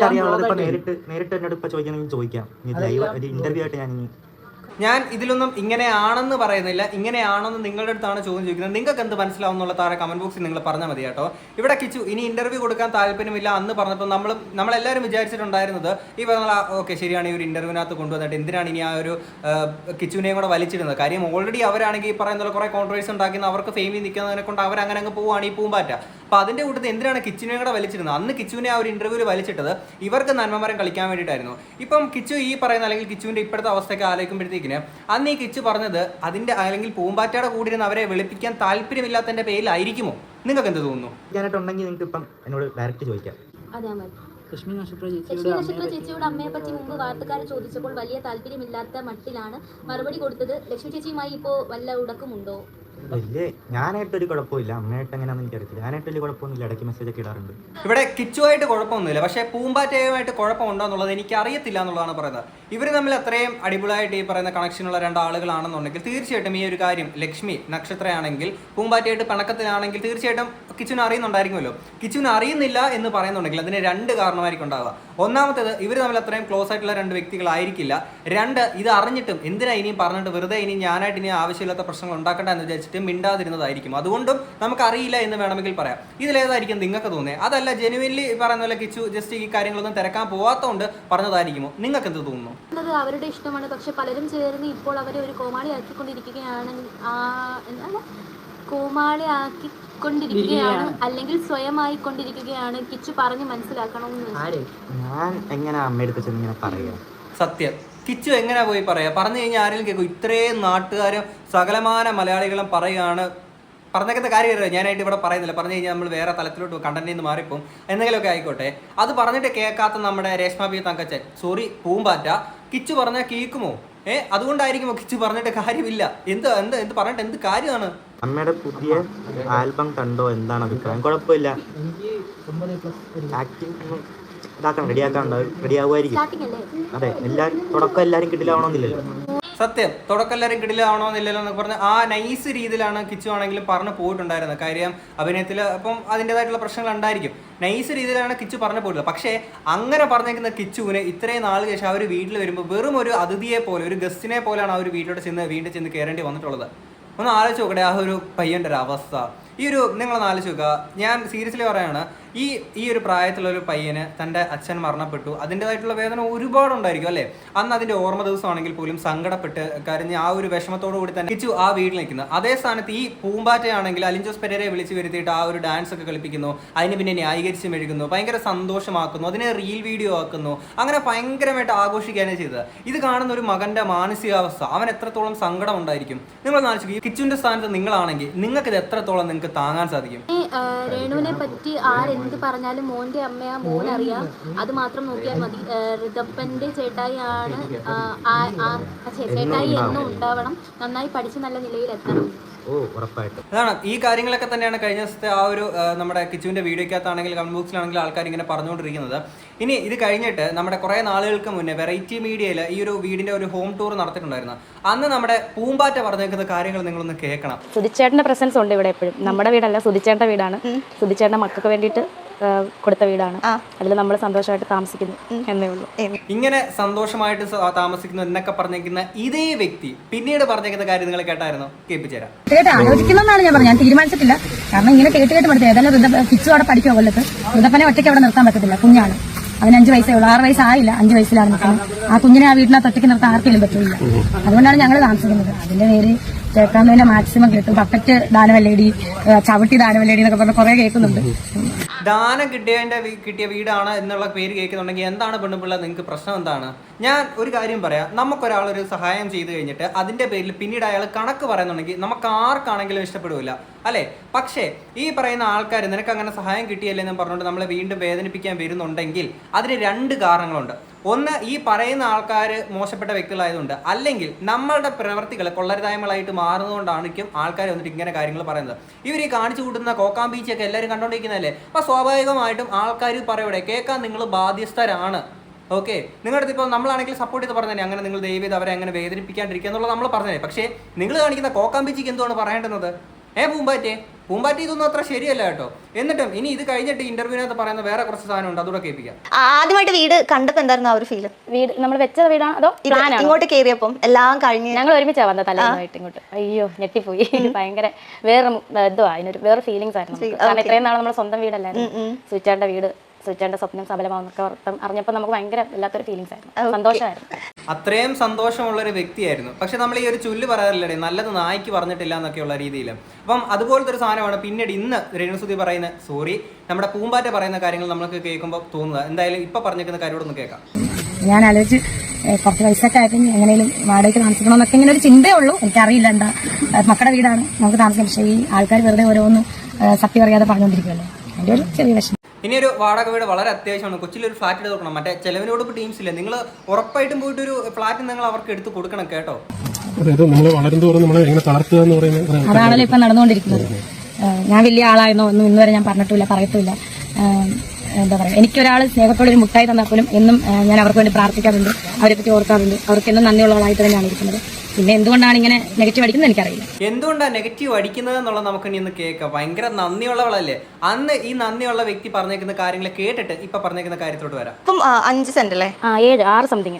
അറിയാനുള്ളത് ഇപ്പൊ നേരിട്ട് നേരിട്ട് എന്നോട് ഇപ്പൊ ചോദിക്കണമെങ്കിൽ ചോദിക്കാം. ഇനി ലൈവ് ഒരു ഇന്റർവ്യൂ ആയിട്ട് ഞാൻ ഇനി ഞാൻ ഇതിലൊന്നും ഇങ്ങനെയാണെന്ന് പറയുന്നില്ല. ഇങ്ങനെയാണെന്ന് നിങ്ങളുടെ അടുത്താണ് ചോദ്യം ചോദിക്കുന്നത്. നിങ്ങൾക്ക് എന്ത് മനസ്സിലാവും എന്നുള്ള താഴെ കമന്റ് ബോക്സിൽ നിങ്ങൾ പറഞ്ഞാൽ മതി കേട്ടോ. ഇവിടെ കിച്ചു ഇനി ഇന്റർവ്യൂ കൊടുക്കാൻ താല്പര്യമില്ല അന്ന് പറഞ്ഞപ്പോൾ നമ്മൾ നമ്മളെല്ലാവരും വിചാരിച്ചിട്ടുണ്ടായിരുന്നത് ഈ പറഞ്ഞ ഓക്കെ ശരിയാണ് ഈ ഒരു ഇന്റർവ്യൂവിനകത്ത് കൊണ്ടുവന്നിട്ട് എന്തിനാണ് ഇനി ആ ഒരു കിച്ചുവിനെയും കൂടെ വലിച്ചിടുന്നത്? കാര്യം ഓൾറെഡി അവരാണെങ്കിൽ ഈ പറയുന്ന കുറെ കോൺട്രവേഴ്സ് ഉണ്ടാക്കുന്ന അവർക്ക് ഫെയിമിൽ നിൽക്കുന്നതിനെ കൊണ്ട് അവർ അങ്ങനെ അങ്ങ് പോവുകയാണ് ഈ പൂമ്പാറ്റ. അപ്പൊ അതിന്റെ കൂട്ടത്തിൽ എന്തിനാണ് കിച്ചുവിനെ കൂടെ വലിച്ചിരുന്നത്? അന്ന് കിച്ചുവിനെ ആ ഒരു ഇന്റർവ്യൂവിൽ വലിച്ചിട്ടത് ഇവർക്ക് നന്മമരം കളിക്കാൻ വേണ്ടിയിട്ടായിരുന്നു. ഇപ്പം കിച്ചു ഈ പറയുന്ന അല്ലെങ്കിൽ കിച്ചുവിന്റെ ഇപ്പോഴത്തെ അവസ്ഥയൊക്കെ ആലോചിക്കുമ്പോഴത്തേക്കിന് അന്ന് ഈ കിച്ചു പറഞ്ഞത് അതിന്റെ അല്ലെങ്കിൽ പൂമ്പാറ്റയുടെ കൂടി ഇരുന്ന് അവരെ വെളുപ്പിക്കാൻ താല്പര്യമില്ലാത്തതിന്റെ പേരിലായിരിക്കുമോ? നിങ്ങൾക്ക് എന്ത് തോന്നുന്നു? ഞാനായിട്ടുണ്ടെങ്കിൽ നിങ്ങൾക്ക് ഇപ്പം എന്നോട് ഡയറക്റ്റ് ചോദിക്കാം. ലക്ഷ്മി നക്ഷത്ര ചേച്ചിയുടെ അമ്മയെ പറ്റി മുമ്പ് വാർത്തക്കാരെ ചോദിച്ചപ്പോൾ വലിയ താല്പര്യമില്ലാത്ത മട്ടിലാണ് മറുപടി കൊടുത്തത്. ലക്ഷ്മി ചേച്ചിയുമായി ഇപ്പോ വല്ല ഉടക്കുമുണ്ടോ? വലിയ ഞാനായിട്ടൊരു കുഴപ്പമില്ല. അമ്മയായിട്ട് എങ്ങനെയാണെന്ന് എനിക്കറിയത്തില്ല. ഞാനായിട്ട് വലിയ കുഴപ്പമൊന്നുമില്ല. ഇടയ്ക്ക് മെസ്സേജ് ഒക്കെ ഇടാറുണ്ട്. ഇവിടെ കിച്ചുവായിട്ട് കുഴപ്പമൊന്നുമില്ല. പക്ഷേ പൂമ്പാറ്റയുമായിട്ട് കുഴപ്പമുണ്ടോ എന്നുള്ളത് എനിക്ക് അറിയത്തില്ല എന്നുള്ളതാണ് പറയുന്നത്. ഇവർ തമ്മിൽ അത്രയും അടിപൊളിയായിട്ട് ഈ പറയുന്ന കണക്ഷനുള്ള രണ്ടാളുകളാണെന്നുണ്ടെങ്കിൽ തീർച്ചയായിട്ടും ഈ ഒരു കാര്യം ലക്ഷ്മി നക്ഷത്രയാണെങ്കിൽ പൂമ്പാറ്റയായിട്ട് പിണക്കത്തിലാണെങ്കിൽ തീർച്ചയായിട്ടും കിച്ചുവിന് അറിയുന്നുണ്ടായിരിക്കുമല്ലോ. കിച്ചുവിന് അറിയുന്നില്ല എന്ന് പറയുന്നുണ്ടെങ്കിൽ അതിന് രണ്ട് കാരണമായിരിക്കും ഉണ്ടാവുക. ഒന്നാമത്തേത് ഇവർ തമ്മിൽ അത്രയും ക്ലോസ് ആയിട്ടുള്ള രണ്ട് വ്യക്തികളായിരിക്കില്ല. രണ്ട് ഇത് അറിഞ്ഞിട്ടും എന്തിനാ ഇനിയും പറഞ്ഞിട്ട് വെറുതെ ഇനി ഞാനായിട്ട് ഇനി ആവശ്യമില്ലാത്ത പ്രശ്നങ്ങൾ ഉണ്ടാക്കട്ടെ എന്ന് വിചാരിച്ചിട്ട് മിണ്ടാതിരുന്നതായിരിക്കും. അതുകൊണ്ടും നമുക്കറിയില്ല എന്ന് വേണമെങ്കിൽ പറയാം. ഇതിലേതായിരിക്കും നിങ്ങൾക്ക് തോന്നിയത് അതല്ല ജെനുവിൻലി പറയുന്ന പോലെ കിച്ചു ജസ്റ്റ് ഈ കാര്യങ്ങളൊന്നും തിരക്കാൻ പോവാത്തതുകൊണ്ട് പറഞ്ഞതായിരിക്കുമോ? നിങ്ങൾക്ക് എന്ത് തോന്നുന്നു? അത് അവരുടെ ഇഷ്ടമാണ്. പക്ഷെ പലരും ചേർന്ന് ഇപ്പോൾ അവരെ ഒരു കോമാളി ആക്കിക്കൊണ്ടിരിക്കുകയാണ് കൊണ്ടിരിക്കുകയാണ് എന്താണ്? കോമാളി ആക്കി അല്ലെങ്കിൽ സ്വയമായി കൊണ്ടിരിക്കുകയാണ് കിച്ചു പറഞ്ഞ് മനസ്സിലാക്കണമെന്ന്. ആര്? ഞാൻ എങ്ങനെ അമ്മയെടുത്ത് ചെന്ന് ഇങ്ങനെ പറയുക സത്യം. കിച്ചു എങ്ങനെ പോയി പറയാ? പറഞ്ഞു കഴിഞ്ഞാൽ ആരെങ്കിലും കേൾക്കും ഇത്രയും നാട്ടുകാരും സകലമാന മലയാളികളും പറയുകയാണ്. പറഞ്ഞേക്കുന്ന കാര്യം അറിയാം? ഞാനായിട്ട് ഇവിടെ പറയുന്നില്ല. പറഞ്ഞു കഴിഞ്ഞാൽ നമ്മൾ വേറെ തലത്തിലോട്ട് കണ്ടന്റിൽ നിന്ന് മാറിപ്പോവും. എന്തെങ്കിലുമൊക്കെ ആയിക്കോട്ടെ. അത് പറഞ്ഞിട്ട് കേൾക്കാത്ത നമ്മുടെ രേഷ്മ പി തങ്കച്ചൻ. സോറി പൂമ്പാറ്റ. കിച്ചു പറഞ്ഞാൽ കേൾക്കുമോ? ഏ അതുകൊണ്ടായിരിക്കുമോ കിച്ചു പറഞ്ഞിട്ട് കാര്യമില്ല? എന്ത് എന്ത് എന്ത് പറഞ്ഞിട്ട് എന്ത് കാര്യമാണ്? അമ്മയുടെ പുതിയ ആൽബം കണ്ടോ? എന്താണ് അഭിപ്രായം? കുഴപ്പമില്ല. ഇതാക്കണം റെഡിയാക്കാനുണ്ടാവും റെഡിയാവുമായിരിക്കും. സ്റ്റാർട്ടിംഗ് അല്ലേ? അതെ എല്ലാവരും തുടക്കം എല്ലാവരും കിട്ടിലാവണമെന്നില്ലല്ലോ സത്യം തുടക്കം എല്ലാവരും കിടിലാവണമെന്നില്ലല്ലോ എന്നൊക്കെ പറഞ്ഞ് ആ നൈസ് രീതിയിലാണ് കിച്ചു ആണെങ്കിലും പറഞ്ഞു പോയിട്ടുണ്ടായിരുന്നത്. കാര്യം അഭിനയത്തിൽ അപ്പം അതിന്റെതായിട്ടുള്ള പ്രശ്നങ്ങൾ ഉണ്ടായിരിക്കും. നൈസ് രീതിയിലാണ് കിച്ചു പറഞ്ഞു പോയിട്ടുള്ളത്. പക്ഷേ അങ്ങനെ പറഞ്ഞേക്കുന്ന കിച്ചുവിന് ഇത്രയും നാൾ ശേഷം ആ ഒരു വീട്ടിൽ വരുമ്പോൾ വെറും ഒരു അതിഥിയെ പോലെ ഒരു ഗസ്റ്റിനെ പോലെയാണ് ആ ഒരു വീട്ടിലോട്ട് ചെന്ന് വീണ്ടും ചെന്ന് കയറേണ്ടി വന്നിട്ടുള്ളത്. ഒന്ന് ആലോചിച്ച് നോക്കട്ടെ ആ ഒരു പയ്യന്റെ ഒരു അവസ്ഥ. ഈ ഒരു നിങ്ങളൊന്ന് ആലോചിക്കുക ഞാൻ സീരിയസ്ലി പറയാണ് ഈ ഈ ഒരു പ്രായത്തിലുള്ള ഒരു പയ്യന് തന്റെ അച്ഛൻ മരണപ്പെട്ടു അതിന്റെതായിട്ടുള്ള വേദന ഒരുപാട് ഉണ്ടായിരിക്കും അല്ലേ? അന്ന് അതിന്റെ ഓർമ്മ ദിവസമാണെങ്കിൽ പോലും സങ്കടപ്പെട്ട് കരഞ്ഞ് ആ ഒരു വിഷമത്തോടു കൂടി തന്നെ തിരിച്ചു ആ വീട്ടിൽ നിൽക്കുന്നത് അതേ സ്ഥാനത്ത് ഈ പൂമ്പാറ്റയാണെങ്കിൽ അലിഞ്ചോസ് പെരേരെ വിളിച്ച് വരുത്തിയിട്ട് ആ ഒരു ഡാൻസ് ഒക്കെ കളിപ്പിക്കുന്നു അതിന് പിന്നെ ന്യായീകരിച്ച് മെഴുകുന്നു ഭയങ്കര സന്തോഷമാക്കുന്നു അതിനെ റീൽ വീഡിയോ ആക്കുന്നു അങ്ങനെ ഭയങ്കരമായിട്ട് ആഘോഷിക്കുകയാണ് ചെയ്തത്. ഇത് കാണുന്ന ഒരു മകന്റെ മാനസികാവസ്ഥ. അവൻ എത്രത്തോളം സങ്കടം ഉണ്ടായിരിക്കും? നിങ്ങൾ ആലോചിക്കും ഈ കിച്ചുവിന്റെ സ്ഥാനത്ത് നിങ്ങളാണെങ്കിൽ നിങ്ങൾക്ക് ഇത് എത്രത്തോളം നിങ്ങൾക്ക് താങ്ങാൻ സാധിക്കും. ഈ, രേണുവിനെ പറ്റി ആരെന്ത് പറഞ്ഞാലും മോന്റെ അമ്മയാ മോൻ അറിയാം അത് മാത്രം നോക്കിയാൽ മതി. ഋതപ്പന്റെ ചേട്ടായി ആണ് ആ, ആ, ആ, ഛെ, ചേട്ടായി എന്നും ഉണ്ടാവണം. നന്നായി പഠിച്ച് നല്ല നിലയിൽ എത്തണം. അതാണ്. ഈ കാര്യങ്ങളൊക്കെ തന്നെയാണ് കഴിഞ്ഞ ദിവസത്തെ ആ ഒരു നമ്മുടെ കിച്ചുവിന്റെ വീഡിയോക്കകത്താണെങ്കിൽ കമന്റ് ബോക്സിലാണെങ്കിൽ ആൾക്കാർ ഇങ്ങനെ പറഞ്ഞുകൊണ്ടിരിക്കുന്നത്. ഇനി ഇത് കഴിഞ്ഞിട്ട് നമ്മുടെ കുറേ നാളുകൾക്ക് മുന്നേ വെറൈറ്റി മീഡിയയിൽ ഈ ഒരു വീടിന്റെ ഒരു ഹോം ടൂർ നടത്തിയിട്ടുണ്ടായിരുന്നു. അന്ന് നമ്മുടെ പൂമ്പാറ്റ പറഞ്ഞേക്കുന്ന കാര്യങ്ങൾ നിങ്ങളൊന്ന് കേൾക്കണം. സുധിച്ചേട്ടന്റെ പ്രസൻസ് ഉണ്ട് ഇവിടെ എപ്പോഴും. നമ്മുടെ വീടല്ല സുധിച്ചേട്ട വീടാണ്. സുധിച്ചേട്ട മക്കൾക്ക് വേണ്ടിയിട്ട് കൊടുത്ത വീടാണ്. അതിൽ നമ്മൾ സന്തോഷമായിട്ട് താമസിക്കുന്നു എന്നേ ഉള്ളൂ. ഇങ്ങനെ സന്തോഷമായിട്ട് താമസിക്കുന്നു എന്നൊക്കെ പറഞ്ഞേക്കുന്ന ഇതേ വ്യക്തി പിന്നീട് പറഞ്ഞേക്കുന്ന കാര്യം നിങ്ങൾ കേട്ടായിരുന്നു? കേൾപ്പിച്ചേരാം ആലോചിക്കുന്നതാണ് ഞാൻ പറഞ്ഞു ഞാൻ തീരുമാനിച്ചിട്ടില്ല. കാരണം ഇങ്ങനെ കേട്ട് കേട്ട് പഠിത്തം ഏതായാലും കിച്ചു അവിടെ പഠിക്കുക കൊല്ലത്ത്. വൃദ്ധപ്പനെ ഒറ്റയ്ക്ക് അവിടെ നിർത്താൻ പറ്റത്തില്ല. കുഞ്ഞാണ്. അവന് അഞ്ച് വയസ്സേ ഉള്ളൂ. ആറ് വയസ്സായില്ല. അഞ്ച് വയസ്സിലാണ് നിൽക്കുന്നത്. ആ കുഞ്ഞിനെ ആ വീട്ടിനകത്ത് ഒറ്റയ്ക്ക് നിർത്താൻ ആർക്കെങ്കിലും പറ്റില്ല അതുകൊണ്ടാണ് ഞങ്ങൾ താമസിക്കുന്നത്. അതിന്റെ പേര് ചേക്കാന്നതിന്റെ മാക്സിമം കിട്ടും പപ്പറ്റ് ദാനവല്ലേടി ചവിട്ടി ദാനവല്ലേടി എന്നൊക്കെ പറഞ്ഞ കുറെ കേൾക്കുന്നുണ്ട്. ദാനം കിട്ടിയതിന്റെ കിട്ടിയ വീടാണ് എന്നുള്ള പേര് കേൾക്കുന്നുണ്ടെങ്കിൽ എന്താണ് പെണ്ണുപിള്ള നിങ്ങൾക്ക് പ്രശ്നം എന്താണ്? ഞാൻ ഒരു കാര്യം പറയാം. നമുക്കൊരാളൊരു സഹായം ചെയ്തു കഴിഞ്ഞിട്ട് അതിന്റെ പേരിൽ പിന്നീട് അയാൾ കണക്ക് പറയുന്നുണ്ടെങ്കിൽ നമുക്ക് ആർക്കാണെങ്കിലും ഇഷ്ടപ്പെടില്ല അല്ലേ? പക്ഷേ ഈ പറയുന്ന ആൾക്കാർ നിനക്ക് അങ്ങനെ സഹായം കിട്ടിയല്ലേ? എന്ന് പറഞ്ഞുകൊണ്ട് നമ്മളെ വീണ്ടും വേദനിപ്പിക്കാൻ വരുന്നുണ്ടെങ്കിൽ അതിന് രണ്ട് കാരണങ്ങളുണ്ട്. ഒന്ന് ഈ പറയുന്ന ആൾക്കാർ മോശപ്പെട്ട വ്യക്തികളായതുകൊണ്ട് അല്ലെങ്കിൽ നമ്മളുടെ പ്രവർത്തികൾ കൊള്ളരുതായ്മകളായിട്ട് മാറുന്നതുകൊണ്ടാണ് ആൾക്കാർ വന്നിട്ട് ഇങ്ങനെ കാര്യങ്ങൾ പറയുന്നത്. ഇവർ ഈ കാണിച്ചു കൂട്ടുന്ന കോക്കാം ബീച്ചൊക്കെ എല്ലാവരും കണ്ടുകൊണ്ടിരിക്കുന്നതല്ലേ അപ്പൊ സ്വാഭാവികമായിട്ടും ആൾക്കാർ പറയവിടെ കേൾക്കാൻ നിങ്ങൾ ബാധ്യസ്ഥരാണ്. ഓക്കെ? നിങ്ങളുടെ ഇപ്പോൾ നമ്മളാണെങ്കിൽ സപ്പോർട്ട് ചെയ്ത് പറഞ്ഞേ അങ്ങനെ നിങ്ങൾ ദയവ് ചെയ്ത് അവരെ അങ്ങനെ വേദനിപ്പിക്കാണ്ടിരിക്കുക എന്നുള്ളത് നമ്മൾ പറഞ്ഞേ പക്ഷേ നിങ്ങൾ കാണിക്കുന്ന കോക്കാമ്പീച്ചിക്ക് എന്തുമാണ് പറയേണ്ടുന്നത്? ഏ പൂമ്പാറ്റേ? പൂമ്പാറ്റി ഇതൊന്നും അത്ര ശരിയല്ല കേട്ടോ. എന്നിട്ടും ഇനി ഇത് കഴിഞ്ഞിട്ട് ഇന്റർവ്യൂവിനകത്ത് പറയുന്ന വേറെ കുറച്ച് സാധനം ഉണ്ട് അതുകൂടെ കേൾപ്പിക്കാം. ആദ്യമായിട്ട് വീട് കണ്ടപ്പോ എന്തായിരുന്നു ആ ഒരു ഫീൽ വീട് നമ്മൾ വെച്ച വീടാണ് അതോ പ്ലാനാണ് ഇങ്ങോട്ട് കേറിയപ്പം എല്ലാം കഴിഞ്ഞ് ഞങ്ങൾ ഒരുമിച്ചാ വന്ന തലേന്നുമായിട്ട് ഇങ്ങോട്ട്. അയ്യോ ഞെട്ടിപ്പോയി. ഭയങ്കര വേറെ എന്തോ അതിനൊരു വേറെ ഫീലിങ്സ് ആയിരുന്നു കാരണം ഇത്രയും നാളെ നമ്മുടെ സ്വന്തം വീടല്ലായിരുന്നു. സുചാന്റെ വീട്. സുചാന്റെ സ്വപ്നം സഫലമാവുന്നൊക്കെ അറിഞ്ഞപ്പോൾ നമുക്ക് ഭയങ്കര വല്ലാത്തൊരു ഫീലിങ്സ് ആയിരുന്നു. സന്തോഷമായിരുന്നു. അത്രയും സന്തോഷമുള്ള ഒരു വ്യക്തിയായിരുന്നു. പക്ഷെ നമ്മൾ ഈ ഒരു ചുല്ല് പറയാറില്ലേ നല്ലത് നായ്ക്ക് പറഞ്ഞിട്ടില്ല എന്നൊക്കെയുള്ള രീതിയിൽ. അപ്പം അതുപോലത്തെ ഒരു സാധനമാണ് പിന്നീട് ഇന്ന് രേണുസുതി പറയുന്ന സോറി നമ്മുടെ പൂമ്പാറ്റ പറയുന്ന കാര്യങ്ങൾ നമുക്ക് കേൾക്കുമ്പോൾ തോന്നുന്നത്. എന്തായാലും ഇപ്പൊ പറഞ്ഞിരിക്കുന്ന കാര്യമോടൊന്ന് കേൾക്കാം. ഞാൻ ആലോചിച്ച് കുറച്ച് പൈസയൊക്കെ ആയിട്ട് എങ്ങനെയും വാടകയ്ക്ക് താമസിക്കണമെന്നൊക്കെ ഇങ്ങനെ ഒരു ചിന്തയേ ഉള്ളൂ. എനിക്കറിയില്ല എന്താ മക്കളുടെ വീടാണ് നമുക്ക് താമസിക്കാം. പക്ഷേ ഈ ആൾക്കാർ വെറുതെ ഓരോന്നും സത്യം അറിയാതെ പറഞ്ഞുകൊണ്ടിരിക്കുമല്ലോ അതിന്റെ ഒരു ചെറിയ വിഷമം. ഇനി ഒരു വാടക വീട് വളരെ അത്യാവശ്യമാണ്. കൊച്ചിയിൽ ഒരു ഫ്ലാറ്റ് എടുത്ത് കൊടുക്കണം. മറ്റേ ചെലവിനോട് ടീംസ് ഇല്ല. നിങ്ങൾ ഉറപ്പായിട്ടും പോയിട്ട് ഒരു ഫ്ലാറ്റ് നിങ്ങൾ അവർക്ക് എടുത്ത് കൊടുക്കണം കേട്ടോ. അതായത് നമ്മൾ വളരുന്തോറും നമ്മൾ എങ്ങനെ തളർത്തുക എന്ന് പറയുന്നത് അതാണല്ലോ ഇപ്പം നടന്നുകൊണ്ടിരിക്കുന്നത്. ഞാൻ വലിയ ആളായിരുന്നോ. ഒന്നും ഇന്നുവരെ ഞാൻ പറഞ്ഞിട്ടില്ല പറയത്തില്ല എന്താ പറയുക എനിക്കൊരാൾ സ്നേഹത്തോടെ ഒരു മുട്ടായി തന്നാൽ പോലും എന്നും ഞാൻ അവർക്ക് വേണ്ടി പ്രാർത്ഥിക്കാറുണ്ട്. അവരെ പറ്റി ഓർക്കാറുണ്ട്. അവർക്ക് എന്നും നന്ദിയുള്ളവളായിട്ട് തന്നെയാണ് ഇരിക്കുന്നത്. പിന്നെ എന്തുകൊണ്ടാണ് ഇങ്ങനെ നെഗറ്റീവ് അടിക്കുന്നത് എനിക്കറിയില്ല. എന്തുകൊണ്ടാണ് നെഗറ്റീവ് അടിക്കുന്നത് എന്നുള്ളത് നമുക്ക് ഇനി ഒന്ന് കേൾക്കാം. ഭയങ്കര നന്ദിയുള്ളവളല്ലേ? അന്ന് ഈ നന്ദിയുള്ള വ്യക്തി പറഞ്ഞേക്കുന്ന കാര്യങ്ങൾ കേട്ടിട്ട് ഇപ്പൊ പറഞ്ഞേക്കുന്ന കാര്യത്തോട്ട് വരാം. അപ്പം അഞ്ച് സെന്റ് അല്ലേ? ആ ഏഴ് ആറ് സംതിങ്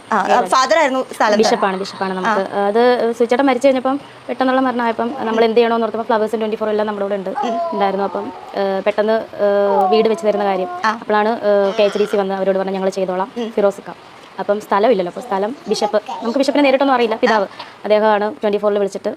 ഫാദർ ആയിരുന്നു ബിഷപ്പാണ് ബിഷപ്പാണ് നമുക്ക്. അത് സുചേട്ടൻ മരിച്ചു കഴിഞ്ഞപ്പം പെട്ടെന്നുള്ള മരണമായപ്പം നമ്മൾ എന്ത് ചെയ്യണമെന്ന് ഓർത്തപ്പോൾ ഫ്ലവേഴ്സ് ട്വന്റി ഫോർ എല്ലാം നമ്മുടെ കൂടെ ഉണ്ട്. ഉണ്ടായിരുന്നു. അപ്പം പെട്ടെന്ന് വീട് വെച്ച് തരുന്ന കാര്യം. അപ്പോഴാണ് കെ എച്ച് ഡി സി വന്ന് അവരോട് പറഞ്ഞ് ഞങ്ങൾ ചെയ്തോളാം. ഫിറോസിക്ക. അപ്പം സ്ഥലമില്ലല്ലോ. അപ്പോൾ സ്ഥലം ബിഷപ്പ് നമുക്ക് ബിഷപ്പിനെ നേരിട്ടൊന്നും അറിയില്ല. പിതാവ് അദ്ദേഹമാണ് ട്വന്റി ഫോറിൽ വിളിച്ചിട്ട്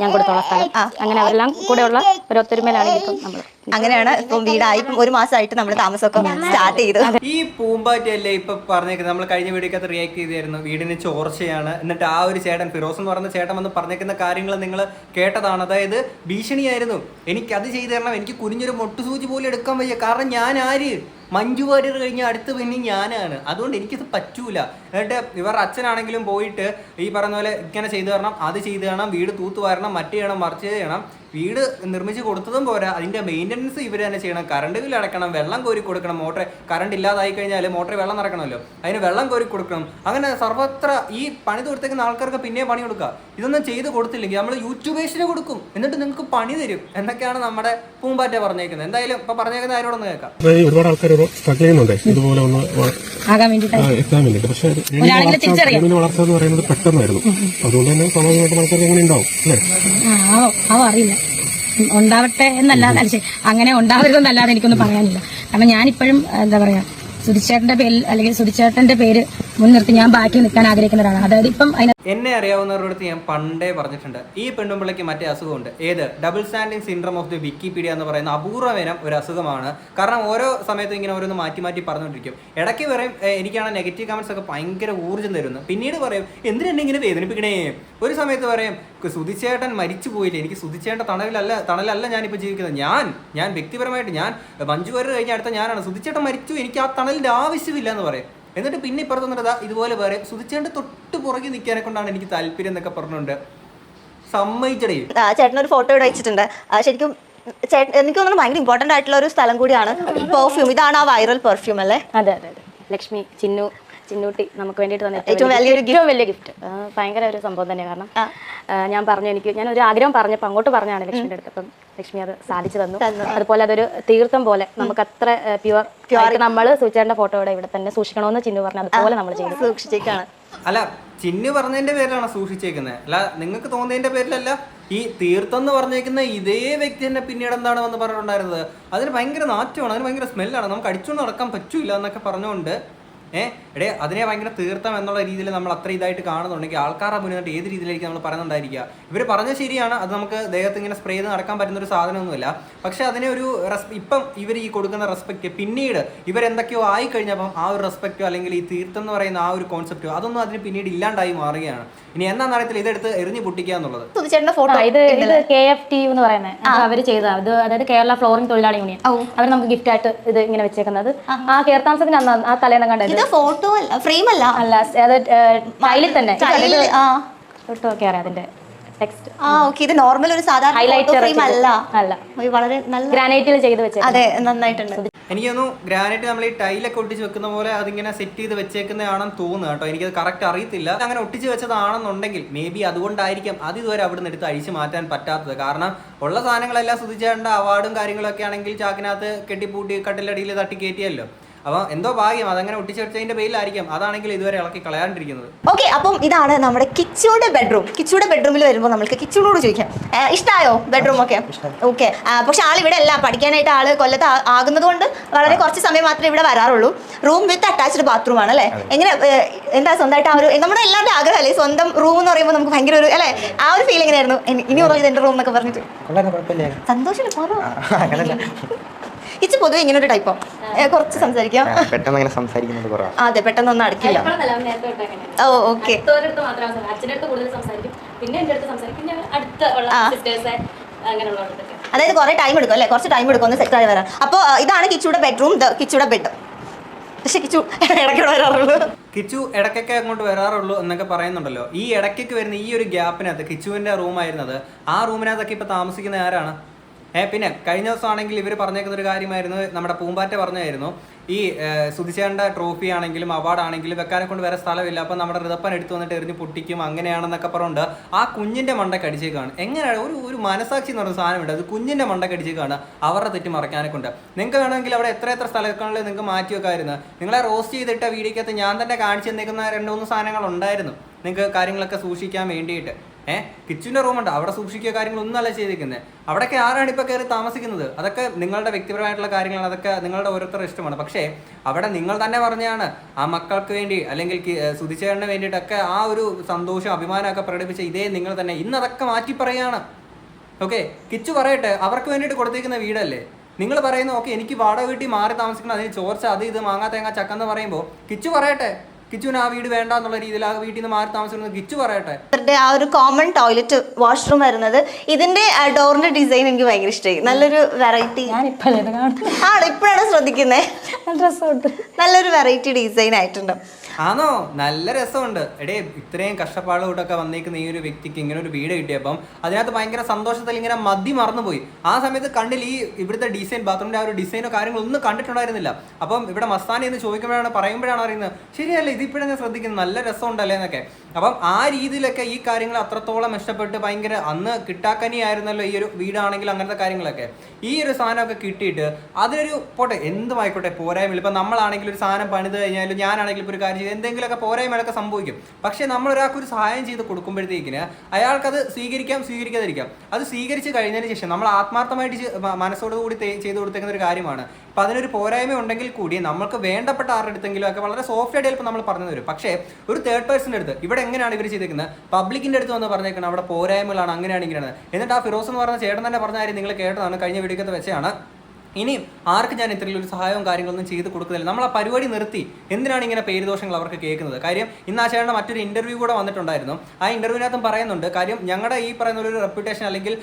ഞാൻ കൊടുത്തോളാം സ്ഥലം. അങ്ങനെ അവരെല്ലാം കൂടെയുള്ള ഒരു ഒത്തൊരുമയിലാണ് ഇപ്പം നമ്മൾ അങ്ങനെയാണ് ഇപ്പം വീടായി. ഒരു മാസമായിട്ട് നമ്മൾ താമസമൊക്കെ സ്റ്റാർട്ട് ചെയ്തു. ഈ പൂമ്പാറ്റയല്ലേ ഇപ്പൊ പറഞ്ഞേക്കുന്നത്? നമ്മൾ കഴിഞ്ഞ വീഡിയോക്കകത്ത് റിയാക്ട് ചെയ്തായിരുന്നു വീടിന് ചോർച്ചയാണ്. എന്നിട്ട് ആ ഒരു ചേട്ടൻ ഫിറോസ് എന്ന് പറഞ്ഞ ചേട്ടൻ വന്ന് പറഞ്ഞേക്കുന്ന കാര്യങ്ങൾ നിങ്ങൾ കേട്ടതാണ്. അതായത് ഭീഷണിയായിരുന്നു. എനിക്ക് അത് ചെയ്തു തരണം. എനിക്ക് കുനിഞ്ഞൊരു മൊട്ടുസൂചി പോലും എടുക്കാൻ വയ്യ. കാരണം ഞാൻ ആര്? മഞ്ജു വാര്യർ കഴിഞ്ഞ അടുത്ത് പിന്നെ ഞാനാണ്. അതുകൊണ്ട് എനിക്കത് പറ്റൂല. എന്നിട്ട് ഇവരുടെ അച്ഛനാണെങ്കിലും പോയിട്ട് ഈ പറഞ്ഞ പോലെ ഇങ്ങനെ ചെയ്തു തരണം അത് ചെയ്തു തരണം വീട് തൂത്ത് വാരണം മറ്റു ചെയ്യണം മറിച്ച് ചെയ്യണം. വീട് നിർമ്മിച്ച് കൊടുത്തതും പോരാ. അതിന്റെ മെയിന്റനൻസ് ഇവർ തന്നെ ചെയ്യണം. കറണ്ട് ബില്ല് അടക്കണം വെള്ളം കോരി കൊടുക്കണം മോട്ടർ കറണ്ട് ഇല്ലാതായി കഴിഞ്ഞാൽ മോട്ടറിൽ വെള്ളം നടക്കണമല്ലോ. അതിന് വെള്ളം കോരി കൊടുക്കണം. അങ്ങനെ സർവത്ര ഈ പണി കൊടുത്തേക്കുന്ന ആൾക്കാർക്ക് പിന്നെ പണി കൊടുക്കുക ഇതൊന്നും ചെയ്ത് കൊടുത്തില്ലെങ്കിൽ നമ്മൾ യൂട്യൂബേഴ്സിന് കൊടുക്കും. എന്നിട്ട് നിങ്ങൾക്ക് പണി തരും. എന്നൊക്കെയാണ് നമ്മുടെ പൂമ്പാറ്റ പറഞ്ഞേക്കുന്നത്. എന്തായാലും ഇപ്പൊ പറഞ്ഞേക്കുന്ന ആരോടൊന്ന് കേൾക്കാം. ഒരുപാട് ആൾക്കാർ സ്ട്രഗിൾ ചെയ്യുന്നുണ്ട്. ഇതുപോലെ ഒന്ന് എത്താൻ പക്ഷേ വളർച്ച. എന്ന് പറയുന്നത് പെട്ടെന്നായിരുന്നു. അതുകൊണ്ട് തന്നെ സ്വാഭാവികമായിട്ടും ആൾക്കാർക്ക് എങ്ങനെ ഉണ്ടാവും അല്ലേ? ആ ആവോ ആവോ അറിയില്ല. ഉണ്ടാവട്ടെ എന്നല്ലാതെ അങ്ങനെ ഉണ്ടാവരുതെന്നല്ലാതെ എനിക്കൊന്നും പറയാനില്ല. കാരണം ഞാനിപ്പോഴും എന്താ പറയാ സുധിച്ചേട്ടന്റെ പേര് അല്ലെങ്കിൽ സുധിച്ചേട്ടന്റെ പേര് മുൻനിർത്തി ഞാൻ ബാക്കി നിൽക്കാൻ ആഗ്രഹിക്കുന്ന ഒരാളാണ് അതായത് ഇപ്പം എന്നെ അറിയാവുന്നവരുടെ അടുത്ത് ഞാൻ പണ്ടേ പറഞ്ഞിട്ടുണ്ട്. ഈ പെണ്ണുമ്പിള്ളയ്ക്ക് മറ്റേ അസുഖമുണ്ട്. ഏത്? Double standing syndrome of the Wikipedia എന്ന് പറയുന്ന അപൂർവനം ഒരു അസുഖമാണ്. കാരണം ഓരോ സമയത്തും ഇങ്ങനെ ഓരോന്ന് മാറ്റി മാറ്റി പറഞ്ഞുകൊണ്ടിരിക്കും. ഇടയ്ക്ക് പറയും എനിക്കാണ് നെഗറ്റീവ് കമൻസ് ഒക്കെ ഭയങ്കര ഊർജം തരുന്നു പിന്നീട് പറയും എന്തിനെന്നെ ഇങ്ങനെ വേദനിപ്പിക്കണേ? ഒരു സമയത്ത് പറയും സുതിച്ചേട്ടൻ മരിച്ചു പോയില്ല? എനിക്ക് സുധിച്ചേട്ട തണലിലല്ല തണലല്ല ഞാനിപ്പോൾ ജീവിക്കുന്നത്. ഞാൻ ഞാൻ വ്യക്തിപരമായിട്ട് ഞാൻ മഞ്ജു വരെ കഴിഞ്ഞ അടുത്ത ഞാനാണ്. സുധിച്ചേട്ടൻ മരിച്ചു എനിക്ക് ആ തണലിന്റെ ആവശ്യമില്ല എന്ന് പറയും. എന്നിട്ട് പിന്നെ ഇപ്പുറത്ത് നിന്നിട്ട് ഇതുപോലെ പറയും സുധിച്ചേണ്ട തൊട്ട് പുറകെ നിൽക്കാനെ കൊണ്ടാണ് എനിക്ക് താല്പര്യം എന്നൊക്കെ പറഞ്ഞുകൊണ്ട് സമ്മതിച്ചടേ. ആ, ചേട്ടൻ ഒരു ഫോട്ടോ ഇവിടെ വെച്ചിട്ടുണ്ട്. ആ, ശരിക്കും ചേട്ടൻ എനിക്ക് തോന്നുന്നു ഭയങ്കര ഇമ്പോർട്ടന്റ് ആയിട്ടുള്ള ഒരു സ്ഥലം കൂടിയാണ് പെർഫ്യൂം ഇതാണ് ആ വൈറൽ പെർഫ്യൂം അല്ലേ? അതെ അതെ അതെ. ലക്ഷ്മി ചിന്നു ചിന്നൂട്ടി നമുക്ക് വേണ്ടിയിട്ട് തന്നെ ഏറ്റവും വലിയൊരു ഏറ്റവും വലിയ ഗിഫ്റ്റ് ഭയങ്കര ഒരു സംഭവം തന്നെയാണ് കാരണം ഞാൻ പറഞ്ഞു എനിക്ക് ഞാൻ ഒരു ആഗ്രഹം പറഞ്ഞപ്പോൾ അങ്ങോട്ട് പറഞ്ഞാണ് ലക്ഷ്മിയുടെ അടുത്ത്. അപ്പം ലക്ഷ്മി അത് സാധിച്ചു തന്നു. അതുപോലെ അതൊരു തീർത്ഥം പോലെ നമുക്ക് അത്ര പ്യുവർ നമ്മൾ സൂചിച്ചേണ്ട ഫോട്ടോ ഇവിടെ ഇവിടെ തന്നെ സൂക്ഷിക്കണമെന്ന് ചിന്നു പറഞ്ഞു അതുപോലെ നമ്മൾ ചെയ്തു. സൂക്ഷിച്ചേക്കാണ്. അല്ല ചിന്നു പറഞ്ഞതിന്റെ പേരിലാണ് സൂക്ഷിച്ചേക്കുന്നത് അല്ല നിങ്ങൾക്ക് തോന്നിയതിന്റെ പേരിലല്ല? ഈ തീർത്ഥം എന്ന് പറഞ്ഞേക്കുന്ന ഇതേ വ്യക്തി തന്നെ പിന്നീട് എന്താണ് വന്ന് പറഞ്ഞിട്ടുണ്ടായിരുന്നത്? അതിന് ഭയങ്കര നാറ്റമാണ് അതിന് ഭയങ്കര സ്മെല്ലാണ് നമുക്ക് അടിച്ചുകൊണ്ട് നടക്കാൻ പറ്റൂല എന്നൊക്കെ പറഞ്ഞുകൊണ്ട് ഏഹ് എടേ അതിനെ ഭയങ്കര തീർത്ഥം എന്നുള്ള രീതിയിൽ നമ്മൾ അത്ര ഇതായിട്ട് കാണുന്നുണ്ടെങ്കിൽ ആൾക്കാരുടെ മുന്നിൽ നിന്നിട്ട് ഏത് രീതിയിലായിരിക്കും നമ്മൾ പറയുന്നുണ്ടായിരിക്കുക. ഇവർ പറഞ്ഞ ശരിയാണ്. അത് നമുക്ക് ദേഹത്ത് ഇങ്ങനെ സ്പ്രേ ചെയ്ത് നടക്കാൻ പറ്റുന്ന ഒരു സാധനമൊന്നുമില്ല. പക്ഷെ അതിനെ ഒരു റെസ് ഇപ്പം ഇവർ ഈ കൊടുക്കുന്ന റെസ്പെക്റ്റ് പിന്നീട് ഇവരെന്തൊക്കെയോ ആയി കഴിഞ്ഞപ്പം ആ ഒരു റെസ്പെക്റ്റോ അല്ലെങ്കിൽ ഈ തീർത്ഥം എന്ന് പറയുന്ന ആ ഒരു കോൺസെപ്റ്റോ അതൊന്നും അതിന് പിന്നീട് ഇല്ലാണ്ടായി മാറുകയാണ്. ഇനി എന്നാന്ന് അറിയത്തില്ല. ഇതെടുത്ത് എറിഞ്ഞു പൊട്ടിക്കുക എന്നുള്ളത്. ഇത് ഇത് കെ എഫ് ടി എന്ന് പറയുന്നത്. അവർ ചെയ്തത് അത് അതായത് കേരള ഫ്ലോറിംഗ് തൊഴിലാളി യൂണിയൻ. അവർ നമുക്ക് ഗിഫ്റ്റ് ആയിട്ട് ഇത് ഇങ്ങനെ വെച്ചേക്കുന്നത്. ആ. കേരളാംസത്തിന് അന്ന് ആ തലേന്ന് കണ്ടത് ഇത് ഫോട്ടോ അല്ല ഫ്രെയിം അല്ല. അല്ല അത് ടൈലിൽ തന്നെ. ഫോട്ടോ ഒക്കെ അറിയാം അതിന്റെ ടെക്സ്റ്റ് ആ ഓക്കെ ഇത് നോർമൽ ഒരു സാധാരണ ഹൈലൈറ്റർ ഫ്രെയിം അല്ല. അല്ല. വളരെ നല്ല ഗ്രാനൈറ്റിൽ ചെയ്തു വെച്ചേ അതെ നന്നായിട്ടുണ്ട്. എനിക്ക് തോന്നുന്നു ഗ്രാനൈറ്റ് നമ്മൾ ഈ ടൈലൊക്കെ ഒട്ടിച്ച് വെക്കുന്ന പോലെ അതിങ്ങനെ സെറ്റ് ചെയ്ത് വെച്ചേക്കുന്നതാണെന്ന് തോന്നുന്നു കേട്ടോ. എനിക്കത് കറക്റ്റ് അറിയത്തില്ല. അങ്ങനെ ഒട്ടിച്ച് വെച്ചതാണെന്നുണ്ടെങ്കിൽ മേ ബി അതുകൊണ്ടായിരിക്കും അത് ഇതുവരെ അവിടെ നിന്ന് എടുത്ത് അഴിച്ചു മാറ്റാൻ പറ്റാത്തത്. കാരണം ഉള്ള സാധനങ്ങളെല്ലാം ശ്രദ്ധിച്ചേണ്ട അവാർഡും കാര്യങ്ങളൊക്കെ ആണെങ്കിൽ ചാക്കിനകത്ത് കെട്ടിപ്പൂട്ടി കട്ടിലടിയിൽ തട്ടി കയറ്റിയല്ലോ. അപ്പോൾ എന്തോ ഭാഗ്യം അതങ്ങനെ ഒട്ടിച്ചെടുത്തതിന്റെ പേരിലായിരിക്കും അതാണെങ്കിൽ ഇതുവരെ ഇളക്കി കളയാണ്ടിരിക്കുന്നത്. ഓക്കെ അപ്പം ഇതാണ് നമ്മുടെ കിച്ചുടെ ബെഡ്റൂം കിച്ചുടെ ബെഡ്റൂമിൽ വരുമ്പോൾ നമ്മൾക്ക് കിച്ചുനോട് ചോദിക്കാം. ഏ, ഇഷ്ടായോ ബെഡ്റൂം ഒക്കെ? ഓക്കെ പക്ഷെ ആൾ ഇവിടെ അല്ല. പഠിക്കാനായിട്ട് ആൾ കൊല്ലത്ത് ആ- ആകുന്നത് കൊണ്ട് വളരെ കുറച്ച് സമയം മാത്രമേ ഇവിടെ വരാറുള്ളൂ. റൂം വിത്ത് അറ്റാച്ച്ഡ് ബാത്റൂം ആണ് അല്ലേ? എങ്ങനെ ഏ, എന്താ സ്വന്തമായിട്ട് ആ ഒരു നമ്മുടെ എല്ലാവരുടെ ആഗ്രഹം അല്ലേ സ്വന്തം റൂം എന്ന് പറയുമ്പോൾ നമുക്ക് ഭയങ്കര ഒരു അല്ലേ? ആ ഒരു ഫീൽ എങ്ങനെയായിരുന്നു? ഇനി- ഇനി പറഞ്ഞു എന്റെ റൂം എന്നൊക്കെ പറഞ്ഞിട്ട്. സന്തോഷം ഇച്ച് പൊതുവെ ഇങ്ങനെ ഒരു ടൈപ്പോ കുറച്ച് സംസാരിക്കാം. പെട്ടെന്ന് അങ്ങനെ സംസാരിക്കുന്നത് കുറവാണ് അതെ പെട്ടെന്നൊന്നും അടക്കില്ല. Oh okay. അതായത് കുറെ ടൈം എടുക്കും അല്ലേ? കുറച്ച് ടൈം എടുക്കും ഒന്ന് സെറ്റ് ആയി വരാൻ. അപ്പോൾ ഇതാണ് കിച്ചുടെ ബെഡ്റൂം കിച്ചുടെ ബെഡ് പക്ഷെ കിച്ചു ഇടയ്ക്കൂടെ വരാറുള്ളൂ. കിച്ചു ഇടയ്ക്കൊക്കെ അങ്ങോട്ട് വരാറുള്ളൂ എന്നൊക്കെ പറയുന്നുണ്ടല്ലോ. ഈ ഇടയ്ക്കൊക്കെ വരുന്ന ഈ ഒരു ഗ്യാപ്പിനകത്ത് കിച്ചുവിന്റെ റൂമായിരുന്നത് ആ റൂമിനകത്തൊക്കെ ഇപ്പൊ താമസിക്കുന്ന ആരാണ്? ഏ പിന്നെ കഴിഞ്ഞ ദിവസമാണെങ്കിൽ ഇവർ പറഞ്ഞേക്കുന്ന ഒരു കാര്യമായിരുന്നു നമ്മുടെ പൂമ്പാറ്റ പറഞ്ഞായിരുന്നു. ഈ സുധിച്ചേണ്ട ട്രോഫി ആണെങ്കിലും അവാർഡ് ആണെങ്കിലും വെക്കാനെ കൊണ്ട് വേറെ സ്ഥലമില്ല. അപ്പം നമ്മുടെ ഋതപ്പൻ എടുത്തു വന്നിട്ട് എറിഞ്ഞ് പൊട്ടിക്കും അങ്ങനെയാണെന്നൊക്കെ പറഞ്ഞുകൊണ്ട് ആ കുഞ്ഞിന്റെ മണ്ടക്ക് അടിച്ചേക്കാണ്. എങ്ങനെയാണ്? ഒരു ഒരു മനസാക്ഷി എന്ന് പറയുന്ന സാധനമുണ്ട്. അത് കുഞ്ഞിന്റെ മണ്ടക്ക് അടിച്ചേക്കാണ് അവരുടെ തെറ്റ് മറക്കാനെ കൊണ്ട്. നിങ്ങൾക്ക് വേണമെങ്കിൽ അവിടെ എത്ര എത്ര സ്ഥലങ്ങളിൽ നിങ്ങൾക്ക് മാറ്റി വെക്കാമായിരുന്നു നിങ്ങളെ റോസ്റ്റ് ചെയ്തിട്ട വീഡിയോക്കകത്ത് ഞാൻ തന്നെ കാണിച്ചു തന്നേക്കുന്ന രണ്ട് മൂന്ന് സാധനങ്ങൾ ഉണ്ടായിരുന്നു. നിങ്ങൾക്ക് കാര്യങ്ങളൊക്കെ സൂക്ഷിക്കാൻ വേണ്ടിയിട്ട്. ഏഹ് റൂം റൂമുണ്ട് അവിടെ സൂക്ഷിക്കുക കാര്യങ്ങളൊന്നും അല്ല ചെയ്തിരിക്കുന്നത്. അവിടെയൊക്കെ ആരാണ് ഇപ്പോൾ കയറി താമസിക്കുന്നത്? അതൊക്കെ നിങ്ങളുടെ വ്യക്തിപരമായിട്ടുള്ള കാര്യങ്ങളാണ്. അതൊക്കെ നിങ്ങളുടെ ഓരോരുത്തരുടെ ഇഷ്ടമാണ്. പക്ഷേ അവിടെ നിങ്ങൾ തന്നെ പറഞ്ഞാണ് ആ മക്കൾക്ക് വേണ്ടി അല്ലെങ്കിൽ സുധിച്ചേട്ടന് വേണ്ടിയിട്ടൊക്കെ ആ ഒരു സന്തോഷം അഭിമാനമൊക്കെ പ്രകടിപ്പിച്ച ഇതേ നിങ്ങൾ തന്നെ. ഇന്ന് അതൊക്കെ മാറ്റി പറയാണ്. ഓക്കെ? കിച്ചു പറയട്ടെ അവർക്ക് വേണ്ടിയിട്ട് കൊടുത്തേക്കുന്ന വീടല്ലേ? നിങ്ങൾ പറയുന്നു ഓക്കെ എനിക്ക് വാടക വീട്ടിൽ മാറി താമസിക്കണം അതിന് ചോർച്ച അത് ഇത് മാങ്ങാ തേങ്ങ ചക്കെന്ന് പറയുമ്പോൾ കിച്ചു പറയട്ടെ കിച്ചുവിന് ആ വീട് വേണ്ട എന്നുള്ള രീതിയിൽ ആ വീട്ടിൽ നിന്ന് മാറി താമസിക്കുന്നത് കിച്ചു പറയട്ടെ. ഇവരുടെ ആ ഒരു കോമൺ ടോയ്ലറ്റ് വാഷ്റൂം വരുന്നത് ഇതിന്റെ ഡോറിന്റെ ഡിസൈൻ എനിക്ക് ഭയങ്കര ഇഷ്ടമായി നല്ലൊരു വെറൈറ്റി ആണ്? ഇപ്പോഴാണ് ശ്രദ്ധിക്കുന്നത് നല്ലൊരു വെറൈറ്റി ഡിസൈൻ ആയിട്ടുണ്ട്. ആണോ നല്ല രസമുണ്ട്. എടേ ഇത്രയും കഷ്ടപ്പാടുകൂട്ടൊക്കെ വന്നേക്കുന്ന ഈ ഒരു വ്യക്തിക്ക് ഇങ്ങനെ ഒരു വീട് കിട്ടിയപ്പം അതിനകത്ത് ഭയങ്കര സന്തോഷത്തിൽ ഇങ്ങനെ മതി മറന്നുപോയി. ആ സമയത്ത് കണ്ടിൽ ഈ ഇവിടുത്തെ ഡിസൈൻ ബാത്റൂമിന്റെ ആ ഒരു ഡിസൈനോ കാര്യങ്ങളോ ഒന്നും കണ്ടിട്ടുണ്ടായിരുന്നില്ല. അപ്പം ഇവിടെ മസ്താനി എന്ന് ചോദിക്കുമ്പോഴാണ് പറയുമ്പോഴാണ് അറിയുന്നത് ശരിയല്ലേ ഇതിപ്പോഴും ഞാൻ ശ്രദ്ധിക്കുന്നത്? നല്ല രസമുണ്ടല്ലേ? എന്നൊക്കെ. അപ്പം ആ രീതിയിലൊക്കെ ഈ കാര്യങ്ങൾ അത്രത്തോളം ഇഷ്ടപ്പെട്ട് ഭയങ്കര അന്ന് കിട്ടാക്കനി ആയിരുന്നല്ലോ ഈ ഒരു വീടാണെങ്കിൽ അങ്ങനത്തെ കാര്യങ്ങളൊക്കെ. ഈ ഒരു സാധനമൊക്കെ കിട്ടിയിട്ട് അതിനൊരു പോട്ടെ എന്തുമായിക്കോട്ടെ പോരായ്മ ഇപ്പം നമ്മളാണെങ്കിൽ ഒരു സാധനം പണിത് കഴിഞ്ഞാലും ഞാനാണെങ്കിൽ ഇപ്പോൾ ഒരു കാര്യം എന്തെങ്കിലുമൊക്കെ പോരായ്മകളൊക്കെ സംഭവിക്കും. പക്ഷേ നമ്മൾ ഒരാൾക്ക് ഒരു സഹായം ചെയ്ത് കൊടുക്കുമ്പോഴത്തേക്കിന് അയാൾക്കത് സ്വീകരിക്കാം സ്വീകരിക്കാതിരിക്കാം. അത് സ്വീകരിച്ച് കഴിഞ്ഞതിന് ശേഷം നമ്മൾ ആത്മാർത്ഥമായിട്ട് മനസ്സോടുകൂടി ചെയ്ത് കൊടുത്തേക്കുന്ന ഒരു കാര്യമാണ്. അപ്പം അതിനൊരു പോരായ്മ ഉണ്ടെങ്കിൽ കൂടി നമ്മൾക്ക് വേണ്ടപ്പെട്ട ആരുടെ അടുത്തെങ്കിലും ഒക്കെ വളരെ സോഫ്റ്റ് ആയിട്ട് ചിലപ്പോൾ നമ്മൾ പറഞ്ഞു തരും. പക്ഷേ ഒരു തേർഡ് പേഴ്സൺ്റെ അടുത്ത് ഇവിടെ എങ്ങനെയാണ് ഇവർ ചെയ്തേക്കുന്നത്? പബ്ലിക്കിന്റെ അടുത്ത് വന്ന് പറഞ്ഞേക്കുന്നത് അവിടെ പോരായ്മകളാണ് അങ്ങനെയാണ് ഇങ്ങനെയാണ്. എന്നിട്ട് ആ ഫിറോസ് എന്ന് പറഞ്ഞ ചേട്ടൻ തന്നെ പറഞ്ഞ കാര്യം നിങ്ങൾ കേട്ടതാണ് കഴിഞ്ഞ വീഡിയോക്കത്ത് വെച്ചാണ് ഇനി ആർക്ക് ഞാൻ ഇത്രയും ഒരു സഹായവും കാര്യങ്ങളൊന്നും ചെയ്ത് കൊടുക്കുന്നില്ല? നമ്മൾ ആ പരിപാടി നിർത്തി. എന്തിനാണ് ഇങ്ങനെ പേരുദോഷങ്ങൾ അവർക്ക് കേൾക്കുന്നത്? കാര്യം ഇന്ന് ആ മറ്റൊരു ഇന്റർവ്യൂ കൂടെ വന്നിട്ടുണ്ടായിരുന്നു. ആ ഇന്റർവ്യൂവിനകത്തും പറയുന്നുണ്ട് കാര്യം ഞങ്ങളുടെ ഈ പറയുന്ന ഒരു റെപ്യൂട്ടേഷൻ അല്ലെങ്കിൽ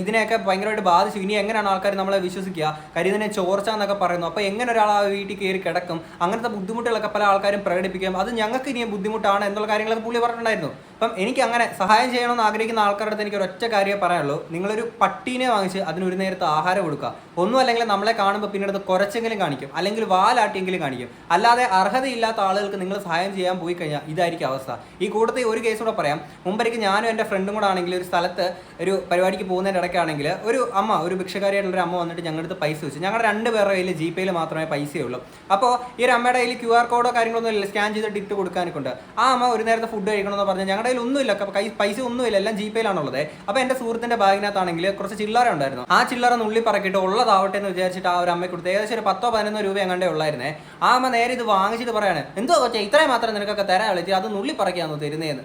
ഇതിനെയൊക്കെ ഭയങ്കരമായിട്ട് ബാധിച്ചു. ഇനി എങ്ങനെയാണ് ആൾക്കാർ നമ്മളെ വിശ്വസിക്കുക? കാര്യം ഇതിനെ ചോർച്ച എന്നൊക്കെ പറയുന്നു. അപ്പോൾ എങ്ങനെ ഒരാൾ ആ വീട്ടിൽ കയറി കിടക്കും? അങ്ങനത്തെ ബുദ്ധിമുട്ടുകളൊക്കെ പല ആൾക്കാരും പ്രകടിപ്പിക്കും. അത് ഞങ്ങൾക്ക് ഇനി ബുദ്ധിമുട്ടാണ് എന്നുള്ള കാര്യങ്ങളൊക്കെ പുള്ളി പറഞ്ഞിട്ടുണ്ടായിരുന്നു. അപ്പം എനിക്ക് അങ്ങനെ സഹായം ചെയ്യണമെന്ന് ആഗ്രഹിക്കുന്ന ആൾക്കാരുടെ അടുത്ത് എനിക്ക് ഒരൊറ്റ കാര്യമേ പറയാനുള്ളൂ. നിങ്ങളൊരു പട്ടീനെ വാങ്ങിച്ച് അതിന് ഒരു നേരത്തെ ആഹാരം കൊടുക്കുക. ഒന്നും അല്ലെങ്കിൽ നമ്മളെ കാണുമ്പോൾ പിന്നീട് കുറച്ചെങ്കിലും കാണിക്കും. അല്ലെങ്കിൽ വാലാട്ടിയെങ്കിലും കാണിക്കും. അല്ലാതെ അർഹതയില്ലാത്ത ആളുകൾക്ക് നിങ്ങൾ സഹായം ചെയ്യാൻ പോയി കഴിഞ്ഞാൽ ഇതായിരിക്കും അവസ്ഥ. ഈ കൂട്ടത്തിൽ ഒരു കേസ് കൂടെ പറയാം. മുമ്പേക്ക് ഞാനും എന്റെ ഫ്രണ്ടും കൂടെ ആണെങ്കിൽ ഒരു സ്ഥലത്ത് ഒരു പരിപാടിക്ക് പോകുന്നതിന്റെ ഇടയ്ക്കാണെങ്കിൽ ഒരു അമ്മ ഒരു ഭിക്ഷക്കാരിയായിട്ടുള്ള ഒരു അമ്മ വന്നിട്ട് ഞങ്ങളുടെ അടുത്ത് പൈസ വെച്ചു. ഞങ്ങളുടെ രണ്ട് പേരുടെ കയ്യിൽ ജി പേയിൽ മാത്രമേ പൈസയുള്ളൂ അപ്പോൾ ഈ ഒരു അമ്മയുടെ കയ്യിൽ ക്യു ആർ കോഡോ കാര്യങ്ങളൊന്നും ഇല്ല. സ്കാൻ ചെയ്തിട്ട് ഇട്ട് കൊടുക്കാനൊക്കെ ഉണ്ട്. ആ അമ്മ ഒരു നേരത്തെ ഫുഡ് കഴിക്കണമെന്ന് പറഞ്ഞാൽ ഞങ്ങളുടെ കയ്യിൽ ഒന്നുമില്ല ക- പൈസ ഒന്നുമില്ല. എല്ലാം ജി പേയിലാണുള്ളത് അപ്പോൾ എന്റെ സുഹൃത്തിന്റെ ബാഗിനകത്താണെങ്കിൽ കുറച്ച് ചില്ലറ ഉണ്ടായിരുന്നു. ആ ചില്ലറ നുള്ളി പറക്കിയിട്ട് ഉള്ളതാവട്ടെ എന്ന് വിചാരിച്ചിട്ട് ആ ഒരു അമ്മ കൊടുത്ത് ഏകദേശം ഒരു പത്തോ പതിനൊന്നോ രൂപ എങ്ങാണ്ടേ ഉള്ളായിരുന്നേ. ആ അമ്മ നേരെ ഇത് വാങ്ങിച്ചിട്ട് പറയാണ് എന്തോ ഇത്രയും മാത്രം നിനക്കൊക്കെ തരാൻ വിളിച്ച് അത് നുള്ളി പറക്കിയാണോ തരുന്നതെന്ന്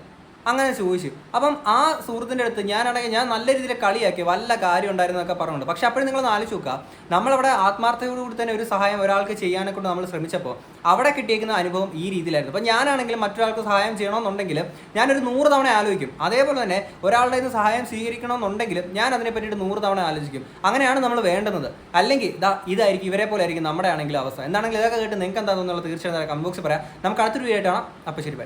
അങ്ങനെ ചോദിച്ചു. അപ്പം ആ സുഹൃത്തിന്റെ അടുത്ത് ഞാനാണെങ്കിൽ ഞാൻ നല്ല രീതിയിൽ കളിയാക്കി വല്ല കാര്യം ഉണ്ടായിരുന്നു എന്നൊക്കെ പറഞ്ഞുണ്ട് പക്ഷെ അപ്പോഴും നിങ്ങൾ ആലോചിച്ച് നോക്കുക. നമ്മളവിടെ ആത്മാർത്ഥതയോടുകൂടി തന്നെ ഒരു സഹായം ഒരാൾക്ക് ചെയ്യാനെ കൊണ്ട് നമ്മൾ ശ്രമിച്ചപ്പോൾ അവിടെ കിട്ടിയേക്കുന്ന അനുഭവം ഈ രീതിയിലായിരുന്നു. അപ്പം ഞാനാണെങ്കിലും മറ്റൊരാൾക്ക് സഹായം ചെയ്യണമെന്നുണ്ടെങ്കിൽ ഞാനൊരു നൂറ് തവണ ആലോചിക്കും. അതേപോലെ തന്നെ ഒരാളുടെ നിന്ന് സഹായം സ്വീകരിക്കണമെന്നുണ്ടെങ്കിലും ഞാൻ അതിനെ പറ്റിയിട്ട് നൂറ് തവണ ആലോചിക്കും. അങ്ങനെയാണ് നമ്മൾ വേണ്ടുന്നത്. അല്ലെങ്കിൽ ഇതാ ഇതായിരിക്കും ഇവരെ പോലെ ആയിരിക്കും നമ്മുടെ ആണെങ്കിലും അവസ്ഥ. എന്താണെങ്കിലും ഇതൊക്കെ കേട്ട് നിങ്ങൾക്ക് എന്താണെന്നുള്ള തോന്നുന്നത്? തീർച്ചയായും കമന്റ് ബോക്സിൽ പറയാം. നമുക്ക് അടുത്തൊരു വീഡിയോ ആയിട്ടാണ് അപ്പോൾ ശരി